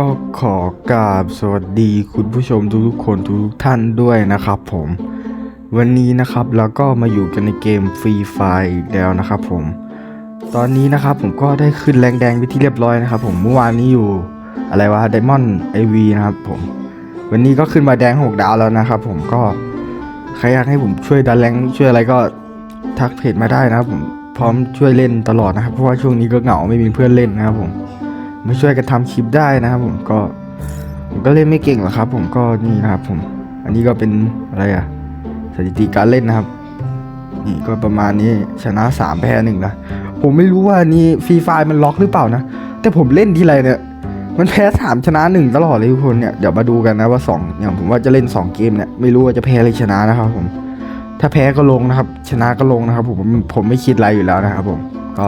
ก็ขอกราบสวัสดีคุณผู้ชมทุกๆคนทุกท่านด้วยนะครับผม วันนี้นะครับเราก็มาอยู่กันในเกมฟรีไฟอีกแล้วนะครับผม ตอนนี้นะครับผมก็ได้ขึ้นแรงแดงไปที่เรียบร้อยนะครับผมเมื่อวานนี้อยู่อะไรวะไดมอนด์ไอวีนะครับผม วันนี้ก็ขึ้นมาแดงหกดาวแล้วนะครับผมก็ใครอยากให้ผมช่วยดันแรงช่วยอะไรก็ทักเพจมาได้นะครับผมพร้อมช่วยเล่นตลอดนะครับเพราะว่าช่วงนี้ก็เหงาไม่มีเพื่อนเล่นนะครับผม มาช่วยกันทำคลิปได้นะครับผมก็ผมก็เล่นไม่เก่งหรอกครับ ผมก็นี่นะครับผม อันนี้ก็เป็นอะไรอะสถิติการเล่นนะครับ นี่ก็ประมาณนี้ชนะสามแพ้หนึ่งนะผมไม่รู้ว่านี่ฟรีไฟมันล็อกหรือเปล่านะแต่ผมเล่นทีไรเนี่ย มันแพ้สามชนะหนึ่งตลอดเลยทุกคนเนี่ยเดี๋ยวมาดูกันนะว่าสองอย่างผมว่าจะเล่นสองเกมเนี่ยไม่รู้ว่าจะแพ้หรือชนะนะครับผมถ้าแพ้ก็ลงนะครับ ชนะก็ลงนะครับ ผมผมไม่คิดอะไรอยู่แล้วนะครับผมก็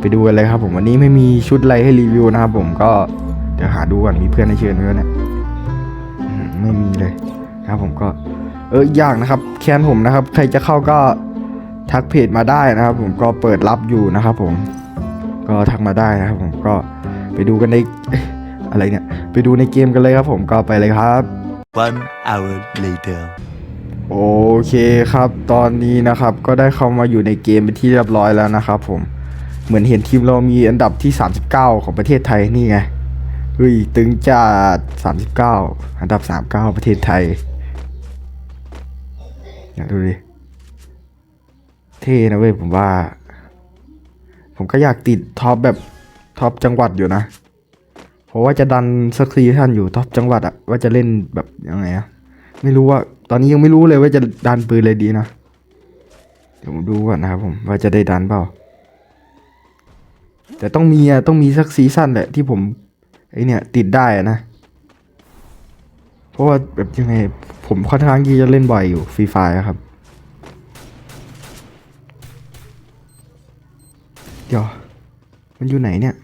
ไปดูกันเลยครับผมวันนี้ไม่มีชุดอะไรให้รีวิวนะครับผมก็เดี๋ยวหาดูก่อนมีเพื่อนให้เชิญไหมวะเนี่ยอืมไม่มีเลยนะครับผมก็ เอออีกอย่างนะครับ แคนผมนะครับ ใครจะเข้าก็ทักเพจมาได้นะครับ ผมก็เปิดรับอยู่นะครับ ผม ก็ทักมาได้นะครับ ผมก็ไปดูกันในเอ๊ะอะไรเนี่ย ไปดูในเกมกันเลยครับ ผมก็ไปเลยครับ One hour later. โอเคครับ ตอนนี้นะครับก็ได้เข้ามาอยู่ในเกมเป็นที่เรียบร้อยแล้วนะครับผม เหมือนเห็นทีมเรามีอันดับที่ 39 ของประเทศไทยนี่ไงเฮ้ยตึงจัด39 อันดับ 39 ประเทศไทยเนี่ยดูดิ เท่นะเว้ยผมว่า ผมก็อยากติดท็อปแบบท็อปจังหวัดอยู่นะ เพราะว่าจะดันสักซีท่านอยู่ท็อปจังหวัดอะว่าจะเล่นแบบยังไงอะไม่รู้ว่าตอนนี้ยังไม่รู้เลยว่าจะดันปืนเลยดีนะ เดี๋ยวผมดูก่อนนะครับผมว่าจะได้ดันเปล่า แต่ต้องมีอะต้องมีสักซีซั่นแหละที่ผมไอเนี่ยติดได้นะ เพราะว่าแบบยังไงผมค่อนข้างที่จะเล่นบ่อยอยู่ฟรีไฟครับเดี๋ยวมันอยู่ไหนเนี่ย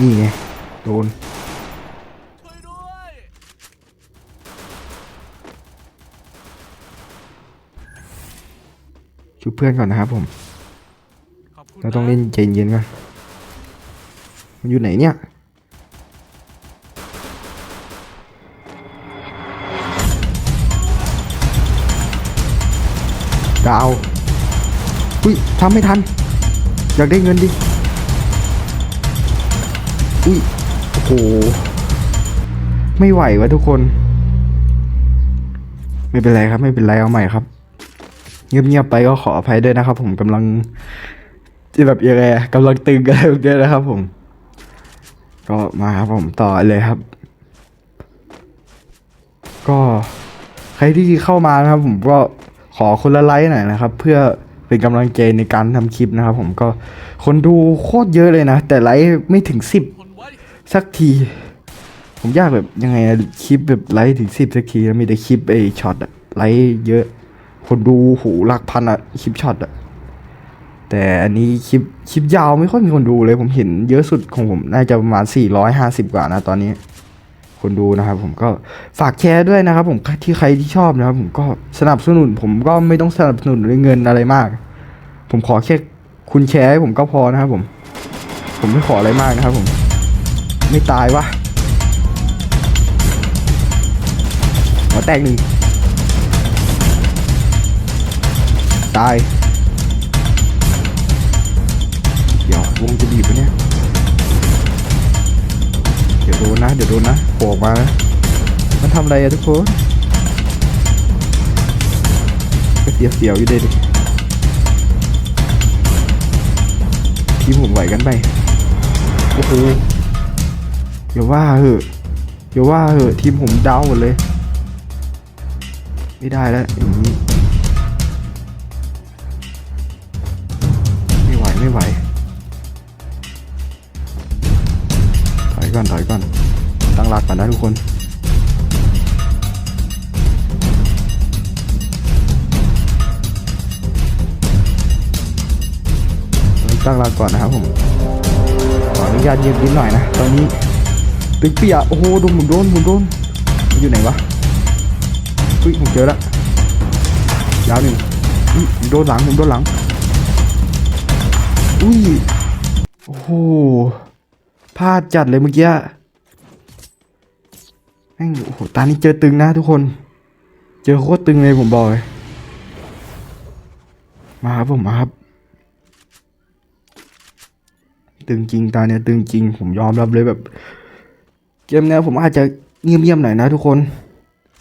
นี่ไงโดน ช่วยเพื่อนก่อนนะครับผม เราต้องเล่นใจเย็นก่อนมันอยู่ไหนเนี่ยดาวอุ้ยทำไม่ทัน อยากได้เงินดิ อุ้ย โอ้โห ไม่ไหววะทุกคน ไม่เป็นไรครับ ไม่เป็นไรเอาใหม่ครับ เงียบๆไปก็ขออภัยด้วยนะครับ ผมกำลังจะแบบยังไงกำลังตึงกันแบบนี้นะครับ ผม ก็มาครับผมต่อเลยครับ ก็ใครที่เข้ามานะครับ ผมก็ขอคนละไลค์หน่อยนะครับ เพื่อเป็นกำลังใจในการทำคลิปนะครับ ผมก็คนดูโคตรเยอะเลยนะ แต่ไลค์ไม่ถึงสิบสักที ผมยากแบบยังไงคลิปแบบไลค์ถึงสิบสักทีแล้วมีแต่คลิปไอช็อตไลค์เยอะ คนดูโหูหลักพันอะคลิปช็อตอะแต่อันนี้คลิปคลิปยาวไม่ค่อยมีคนดูเลยผมเห็นเยอะสุดของผมน่าจะประมาณ 450 กว่านะตอนนี้ คนดูนะครับผมก็ฝากแชร์ด้วยนะครับ ผมที่ใครที่ชอบนะครับผมก็สนับสนุน ผมก็ไม่ต้องสนับสนุนด้วยเงินอะไรมาก ผมขอแค่คุณแชร์ให้ผมก็พอนะครับผม ผมไม่ขออะไรมากนะครับผม ไม่ตายวะหัวแตกหนึ่ง ตาย เดี๋ยววงจะบีบปะเนี่ย เดี๋ยวโดนนะ เดี๋ยวโดนนะโผล่ออกมานะมันทำอะไรอะทุกคนก็เสียวเสียวๆอยู่เด็ดทีมผมไหวกันไป โอ้โหอย่าว่าเหอะอย่าว่าเหอะทีมผมดาวหมดเลย ไม่ได้แล้วอย่างนี้ ก่อนถอยก่อน ตั้งหลักก่อนนะทุกคนตั้งหลักก่อนนะครับผมขออนุญาตยืมนิดหน่อยนะ ตอนนี้ตึกเปียโอ้โหโดนหมุนโดนหมุนโดนอยู่ไหนวะอุ้ยผมเจอแล้วยาวหนึ่งโดนหลังผมโดนหลังอุ้ยโอ้โห พลาดจัดเลยเมื่อกี้แม่งโอ้โหตานี้เจอตึงนะทุกคน เจอโคตรตึงเลยผมบอกเลยมาครับผมมาครับ ตึงจริงตาเนี่ยตึงจริงผมยอมรับเลยแบบเกมเนี้ยผมอาจจะเงียบๆหน่อยนะทุกคน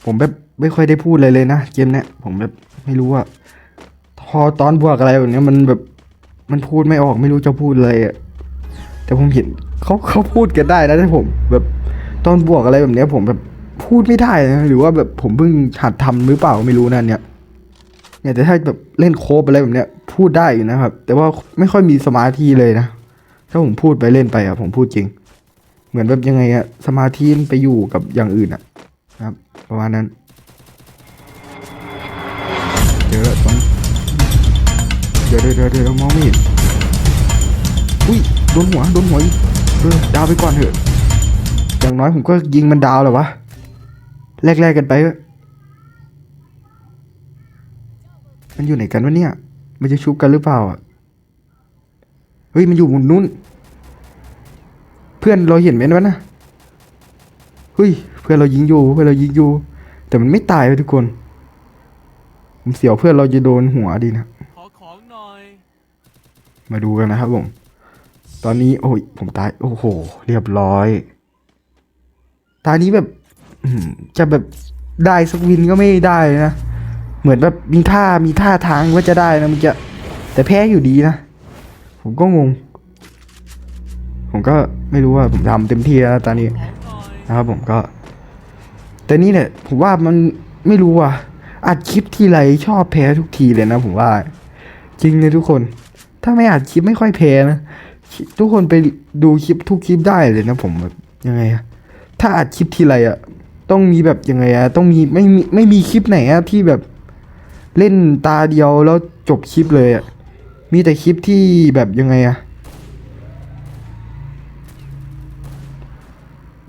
ผมแบบไม่ค่อยได้พูดอะไรเลยนะเกมเนี้ยผมแบบไม่รู้ว่าพอตอนบวกอะไรแบบเนี้ยมันแบบมันพูดไม่ออกไม่รู้จะพูดอะไรอะ แต่ผมเห็นเขาเขาพูดกันได้นะแต่ผม แบบตอนบวกอะไรแบบเนี้ย ผมแบบพูดไม่ได้นะหรือว่าแบบผมเพิ่งหัดทำหรือเปล่าไม่รู้นะเนี่ยเนี่ยแต่ถ้าแบบเล่นโคบอะไรแบบเนี้ย พูดได้อยู่นะครับ แต่ว่าไม่ค่อยมีสมาธิเลยนะถ้าผมพูดไปเล่นไปอะผมพูดจริง เหมือนแบบยังไงอะสมาธิไปอยู่กับอย่างอื่นอะครับประมาณนั้นเดี๋ยวเราต้องเดี๋ยวเดี๋ยวเดี๋ยวเดี๋ยวมองไม่เห็นอุ้ย โดนหัวโดนหัวอีกเออดาวไปก่อนเถอะ อย่างน้อยผมก็ยิงมันดาวและววะแลกๆกันไปเถอะมันอยู่ไหนกันวะเนี่ย มันจะชุบกันหรือเปล่าอะ เฮ้ยมันอยู่มุมนู้น เพื่อนเราเห็นไหมวะนะเฮ้ยเพื่อนเรายิงอยู่เพื่อนเรายิงอยู่ แต่มันไม่ตายเลยทุกคน ผมเสียวเพื่อนเราจะโดนหัวดีนะ มาดูกันนะครับผม ตอนนี้โอ้ยผมตายโอ้โห เรียบร้อย ตานี้แบบจะแบบได้สักวินก็ไม่ได้นะ เหมือนแบบมีท่ามีท่าทางว่าจะได้นะมันจะแต่แพ้อยู่ดีนะ ผมก็งง ผมก็ไม่รู้ว่าผมทำเต็มที่แล้วตอนนี้ของหน่อยนะครับผมก็ แต่นี่เนี่ยผมว่ามันไม่รู้อะอัดคลิปทีไรชอบแพ้ทุกทีเลยนะผมว่า จริงเลยทุกคน ถ้าไม่อัดคลิปไม่ค่อยแพ้นะ ทุกคนไปดูคลิปทุกคลิปได้เลยนะผมแบบยังไงอะถ้าอัดคลิปทีไรอะต้องมีแบบยังไงอะต้องมีไม่มีไม่มีคลิปไหนอะที่แบบเล่นตาเดียวแล้วจบคลิปเลยอะมีแต่คลิปที่แบบยังไงอะ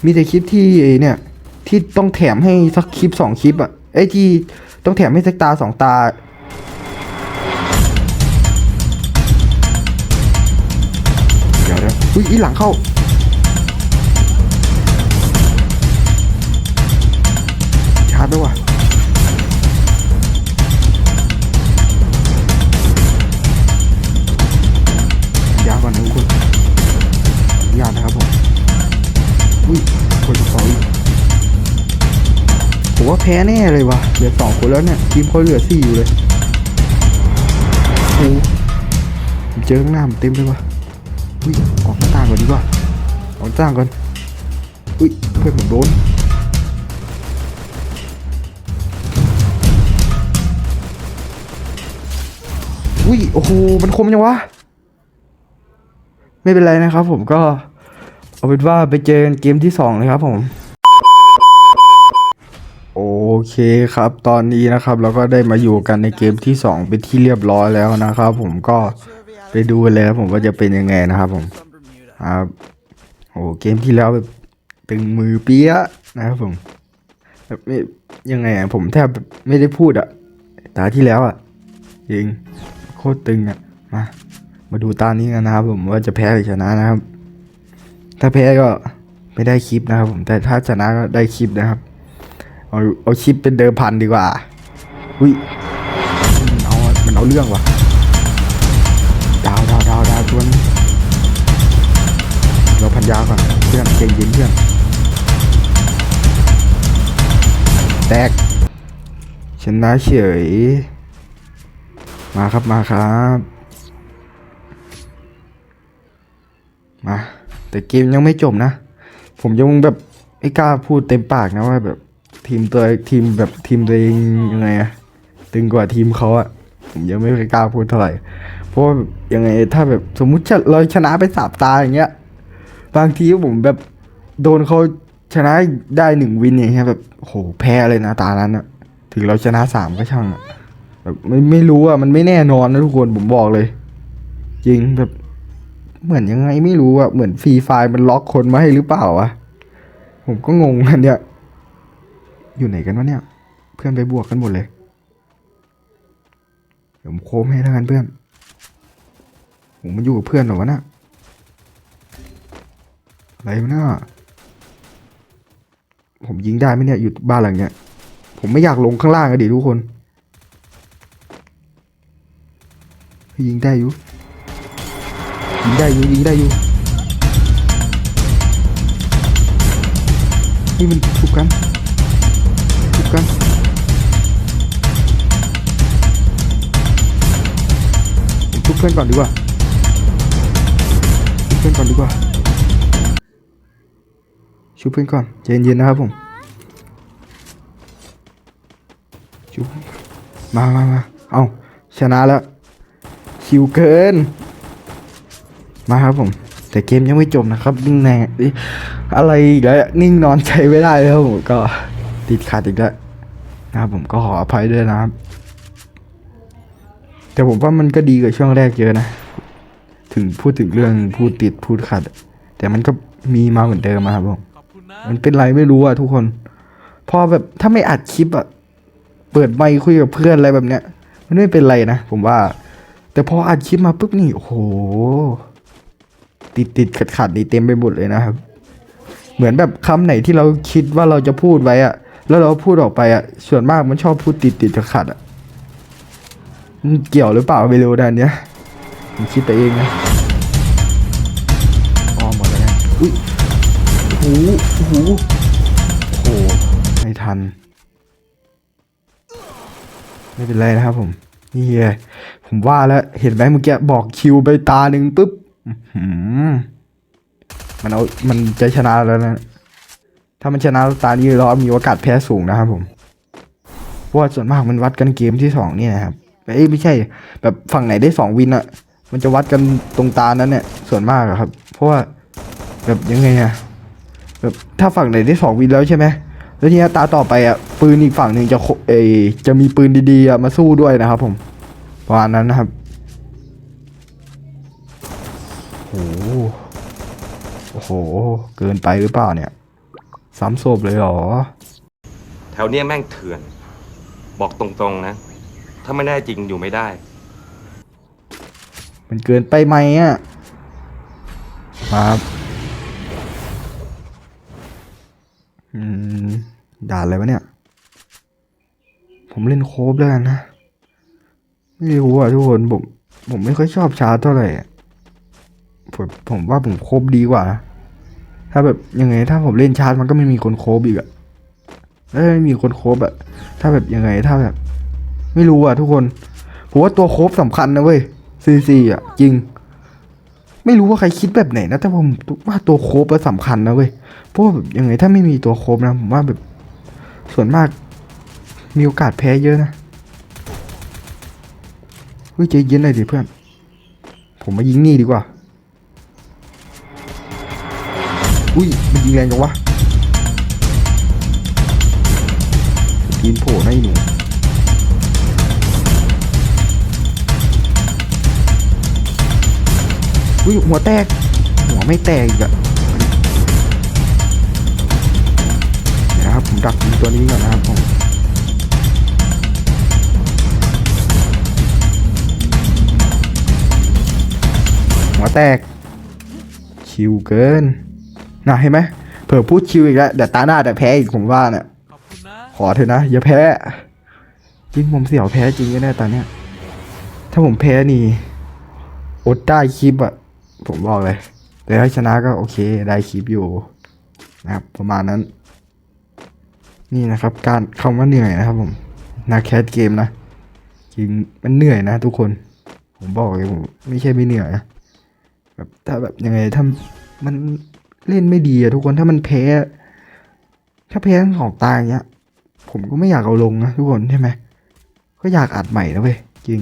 มีแต่คลิปที่เนี่ยที่ต้องแถมให้สักคลิปสองคลิปอะไอ้ที่ต้องแถมให้สักตาสองตา อุ้ยอีหลังเข้า ชาร์จด้วยว่ะยาวก่อนนะทุกคนอนุญาตนะครับผมอุ้ยคนจะต่อยผมว่าแพ้แน่เลยว่ะเหลือสองคนแล้วเนี่ยทีมเขาเหลือสี่อยู่เลยโอ้เจอข้างหน้ามันเต็มเลยว่ะอุ้ยออก ก่อนดีกว่าออกหน้าต่างก่อนอุ้ยเพื่อนผมโดนอุ้ยโอ้โหมันคมยังวะไม่เป็นไรนะครับ ผมก็เอาเป็นว่าไปเจอกันเกมที่สองเลยครับ ผม โอเคครับ ตอนนี้นะครับเราก็ได้มาอยู่กันในเกมที่สองเป็นที่เรียบร้อยแล้วนะครับ ผมก็ไปดูกันเลยครับผมว่าจะเป็นยังไงนะครับผม ครับโอ้เกมที่แล้วแบบตึงมือเปี้ยนะครับผมแบบไม่ยังไงอะผมแทบไม่ได้พูดอะตาที่แล้วอะจริงโคตรตึงอะมามาดูตานี้กันนะครับ ผมว่าจะแพ้หรือชนะนะครับ ถ้าแพ้ก็ไม่ได้คลิปนะครับผมแต่ถ้าชนะก็ได้คลิปนะครับ เอาเอาคลิปเป็นเดิมพันดีกว่าอุ้ยมันเอามันเอาเรื่องว่ะ เราพันยาก่อนเพื่อนเก่งยินเพื่อน แตกชนะเฉย มาครับมาครับ มา แต่เกมยังไม่จบนะ ผมยังแบบไม่กล้าพูดเต็มปากนะว่าแบบทีมตัวทีมแบบทีมตัวเองยังไงอะตึงกว่าทีมเขาอะผมยังไม่กล้าพูดเท่าไหร่ เพราะว่ายังไงถ้าแบบสมมุติเราชนะไปสามตาอย่างเงี้ย บางทีผมแบบโดนเขาชนะได้หนึ่งวินอย่างเงี้ยแบบโหแพ้เลยนะตานั้นอะถึงเราชนะสามก็ช่างอะแบบไม่ไม่รู้อะมันไม่แน่นอนนะทุกคนผมบอกเลย จริงแบบ เหมือนยังไงไม่รู้อะเหมือนฟรีไฟมันล็อกคนมาให้หรือเปล่าวะผมก็งงอันเนี้ยอยู่ไหนกันวะเนี่ย เพื่อนไปบวกกันหมดเลยเดี๋ยวผมโค้งให้แล้วกันเพื่อนผมมันอยู่กับเพื่อนหรอวะน่ะ อะไรวะน่ะผมยิงได้ไหมเนี่ยอยู่บ้านหลังเนี้ย ผมไม่อยากลงข้างล่างอะดิทุกคน ยิงได้อยู่ ยิงได้อยู่ยิงได้อยู่นี่มันถูกกันถูกกันทุบเพื่อนก่อนดีกว่าชุบเพื่อนก่อนดีกว่า ชุบเพื่อนก่อนเย็นๆนะครับผมชุบมามามาเอาชนะแล้วชิวเกิน มาครับผม แต่เกมยังไม่จบนะครับนิ่งแน่อะอะไรแล้วนิ่งนอนใจไม่ได้แล้วผมก็ติดขัดอีกแล้วนะครับผมก็ขออภัยด้วยนะครับ แต่ผมว่ามันก็ดีกว่าช่วงแรกเยอะนะ ถึงพูดถึงเรื่องพูดติดพูดขัด แต่มันก็มีมาเหมือนเดิมอะครับผม มันเป็นไรไม่รู้อะทุกคน พอแบบถ้าไม่อัดคลิปอะเปิดไมค์คุยกับเพื่อนอะไรแบบเนี้ย มันไม่เป็นไรนะผมว่า แต่พออัดคลิปมาปุ๊บนี่โอ้โห ติดติดขัดขัดนี่เต็มไปหมดเลยนะครับ เหมือนแบบคำไหนที่เราคิดว่าเราจะพูดไว้อะแล้วเราพูดออกไปอะส่วนมากมันชอบพูดติดติดขัดขัดอะมันเกี่ยวหรือเปล่าไม่รู้ด้านเนี้ยผมคิดไปเองนะอ้อมหมดแล้วนะอุ้ยโอ้โหโอ้โหโอ้ไม่ทัน ไม่เป็นไรนะครับผมนี่ไงผมว่าแล้วเห็นไหมเมื่อกี้บอกคิวไปตาหนึ่งปุ๊บมันเอา มันจะชนะแล้วนะ ถ้ามันชนะตานี้เรามีโอกาสแพ้สูงนะครับผมเพราะว่าส่วนมากมันวัดกันเกมที่สองนี่นะครับเอ้ไม่ใช่ แบบฝั่งไหนได้สองวินอะมันจะวัดกันตรงตานั้นเนี่ยส่วนมากอะครับ เพราะว่าแบบยังไงอะ แบบถ้าฝั่งไหนได้สองวินแล้วใช่ไหมแล้วทีนี้ตาต่อไปอะปืนอีกฝั่งหนึ่งจะโคเออจะมีปืนดีๆอะมาสู้ด้วยนะครับ ผมประมาณนั้นนะครับโอ้โหโอ้โหเกินไปหรือเปล่าเนี่ยซ้ำศพเลยเหรอ แถวเนี้ยแม่งเถื่อน บอกตรงๆนะ ถ้าไม่แน่จริงอยู่ไม่ได้ มันเกินไปไหมอะมาครับ ด่าอะไรวะเนี่ย ผมเล่นโคบแล้วกันนะ ไม่รู้อะทุกคนผมผมไม่ค่อยชอบชาร์จเท่าไหร่ผมผมว่าผมโคบดีกว่านะถ้าแบบยังไง ถ้าผมเล่นชาร์จมันก็ไม่มีคนโคบอีกอะแล้วไม่มีคนโคบอะถ้าแบบยังไงถ้าแบบ ไม่รู้อะทุกคนผมว่าตัวโคบสำคัญนะเว้ยซีซีอะจริง ไม่รู้ว่าใครคิดแบบไหนนะแต่ผมว่าตัวโคบอะสำคัญนะเว้ยเพราะว่าแบบยังไงถ้าไม่มีตัวโคบนะผมว่าแบบ ส่วนมากมีโอกาสแพ้เยอะนะเฮ้ยใจเย็นหน่อยดิเพื่อน ผมมายิงนี่ดีกว่า อุ้ยมันยิงแรงจังวะทีนโผล่ในหนูอุ้ยหัวแตก หัวไม่แตกอีกอะ ดี๋ยวนะครับผมดักตัวนี้ก่อนนะครับผมหัวแตกชิวเกินนะเห็นไหมเผื่อพูดชิวอีกแล้วเดี๋ยวตาหน้าแต่แพ้อีกผมว่าเนี่ยขอบคุณนะขอเถอะนะ อย่าแพ้ จริงผมเสียวแพ้จริงแน่ตอนเนี้ย ถ้าผมแพ้นี่อดได้คลิปอะผมบอกเลยแต่ถ้าชนะก็โอเคได้คลิปอยู่นะครับประมาณนั้น นี่นะครับ การคำว่าเหนื่อยนะครับผมนาแคสเกมนะจริงมันเหนื่อยนะทุกคน ผมบอกเลยผมไม่ใช่ไม่เหนื่อยนะแบบถ้าแบบยังไงถ้ามันเล่นไม่ดีอะทุกคนถ้ามันแพ้ ถ้าแพ้ทั้งสองตาอย่างเงี้ย ผมก็ไม่อยากเอาลงนะทุกคนใช่ไหมก็อยากอัดใหม่นะเว้ยจริง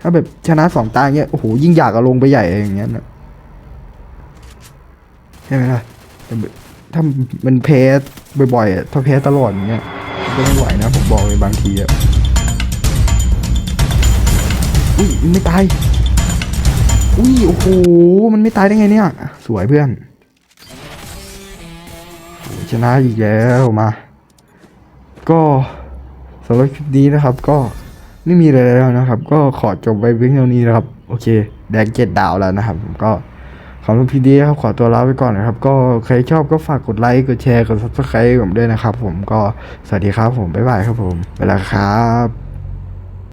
ถ้าแบบชนะสองตาอย่างเงี้ยโอ้โหยิ่งอยากเอาลงไปใหญ่อย่างเงี้ยนะใช่ไหมล่ะแต่แบบ ถ้ามันแพ้บ่อยๆถ้าแพ้ตลอดอย่างเงี้ยก็ไม่ไหวนะผมบอกเลยบางทีอะอุ้ยมันไม่ตาย อุ้ยโอ้โหมันไม่ตายได้ไงเนี่ย สวยเพื่อนชนะอีกแล้วมา ก็สำหรับคลิปนี้นะครับ ก็ไม่มีอะไรแล้วนะครับ ก็ขอจบไปเพียงเท่านี้นะครับ โอเค แดงเจ็ดดาวแล้วนะครับผมก็ ขอบคุณพีดีครับขอตัวลาไปก่อนนะครับ ก็ใครชอบก็ฝากกดไลค์กดแชร์กด subscribe ผมด้วยนะครับ ผมก็สวัสดีครับผมบ๊ายบายครับผมเวลาครับ